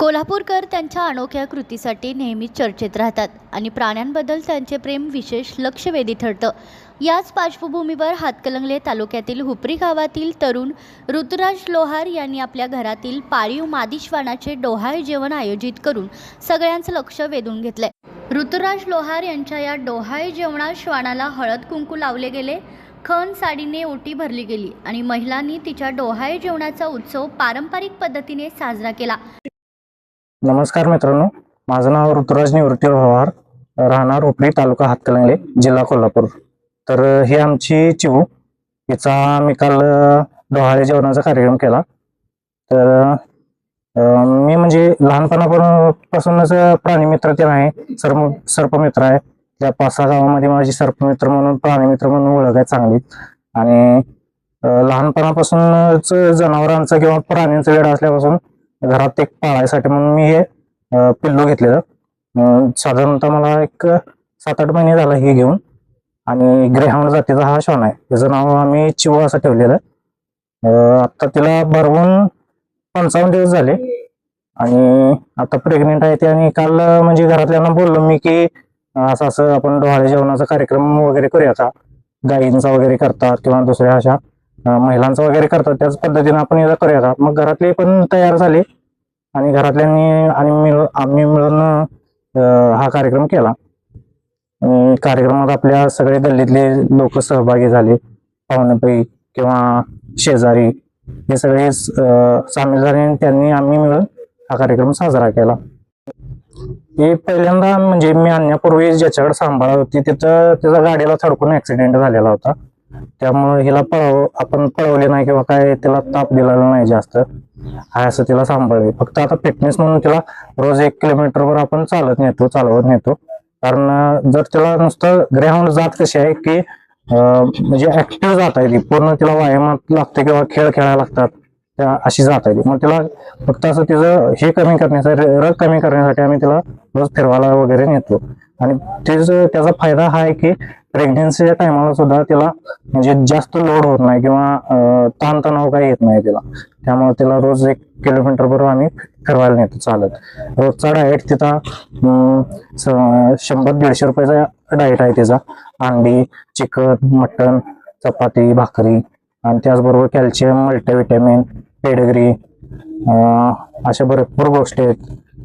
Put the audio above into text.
कोल्हापूरकर त्यांच्या अनोख्या कृतीसाठी नेहमीच चर्चेत राहतात आणि प्राण्यांबद्दल त्यांचे प्रेम विशेष लक्षवेधी ठरतं. याच पार्श्वभूमीवर हातकलंगले तालुक्यातील हुपरी गावातील तरुण ऋतुराज लोहार यांनी आपल्या घरातील पाळीव मादी श्वानाचे डोहाळे जेवण आयोजित करून सगळ्यांचं लक्ष वेधून घेतलंय. ऋतुराज लोहार यांच्या या डोहाळे जेवणात श्वानाला हळद कुंकू लावले गेले. खण साडीने ओटी भरली गेली आणि महिलांनी तिच्या डोहाळे जेवणाचा उत्सव पारंपरिक पद्धतीने साजरा केला. नमस्कार मित्रांनो माझं नाव ऋतुराज निवृत्ती पवार राहणार उपरी तालुका हातकलंगले जिल्हा कोल्हापूर. तर हे ही आमची चिवू हिचा मी काल डोहाळे जेवणाचा कार्यक्रम केला. तर मी म्हणजे लहानपणापासूनच प्राणीमित्र ते आहे सर्प सर्पमित्र आहे. त्या पाच सहा गावामध्ये माझी सर्पमित्र म्हणून प्राणीमित्र म्हणून ओळख आहे चांगली. आणि लहानपणापासूनच जनावरांचा किंवा प्राण्यांचा वेळ असल्यापासून घरात एक पाळायसाठी म्हणून मी हे पिल्लो पिल्लू घेतलेलं. साधारणतः मला एक सात आठ महिने झाला हे घेऊन. आणि ग्रेहाउंड जातीचा हा शॉन आहे. त्याचं नाव आम्ही चिवळ असं ठेवलेलं. आहे आत्ता तिला भरवून पंचावन्न दिवस झाले. आणि आता प्रेग्नेंट आहे ते आणि काल म्हणजे घरातल्यांना बोललो मी की असं असं आपण डोहाळे जेवणाचा कार्यक्रम वगैरे करूया का? गायींचा वगैरे करतात किंवा दुसऱ्या अशा महिलांचं वगैरे करतात त्याच पद्धतीने आपण याचा करूया का मग घरातले पण तयार झाले आणि घरातल्यांनी आणि मिळून आम्ही मिळून हा कार्यक्रम केला. आणि कार्यक्रमात आपल्या सगळे गल्लीतले लोक सहभागी झाले. पाहुणेपै किंवा शेजारी हे सगळे सामील झाले आणि त्यांनी आम्ही मिळून हा कार्यक्रम साजरा केला. हे पहिल्यांदा म्हणजे मी आणण्यापूर्वी ज्याच्याकडे सांभाळत होती तिथं त्याचा गाडीला थडकून ऍक्सिडेंट झालेला होता. त्यामुळे हिला पळव आपण पळवले नाही किंवा काय तिला ताप दिलेला नाही जास्त. हाय असं तिला सांभाळले फक्त आता फिटनेस म्हणून तिला रोज एक किलोमीटरवर आपण चालत नेतो चालवत नेतो. कारण जर तिला नुसतं ग्रेहाउंड जात कशी आहे की म्हणजे ऍक्टिव्ह जात आहे ती. पूर्ण तिला व्यायामात लागते किंवा खेळ खेळायला लागतात त्या अशी जात आहे ती. मग तिला फक्त असं तिचं हे कमी करण्यासाठी रग कमी करण्यासाठी आम्ही तिला रोज फिरवायला वगैरे नेतो. आणि तिचं त्याचा फायदा हा आहे की प्रेग्नेन्सीच्या टायमाला सुद्धा तिला म्हणजे जास्त लोड होत नाही किंवा ताणतणाव काही येत नाही तिला. त्यामुळे तिला रोज एक किलोमीटर बरोबर आम्ही फिरवायला नेतो चालत. रोजचा डाएट तिचा स- शंभर दीडशे रुपयाचा डाएट आहे तिचा. अंडी चिकन मटन चपाती भाकरी आणि त्याचबरोबर कॅल्शियम मल्टीव्हिटॅमिन पेडग्री अशा भरपूर गोष्टी आहेत.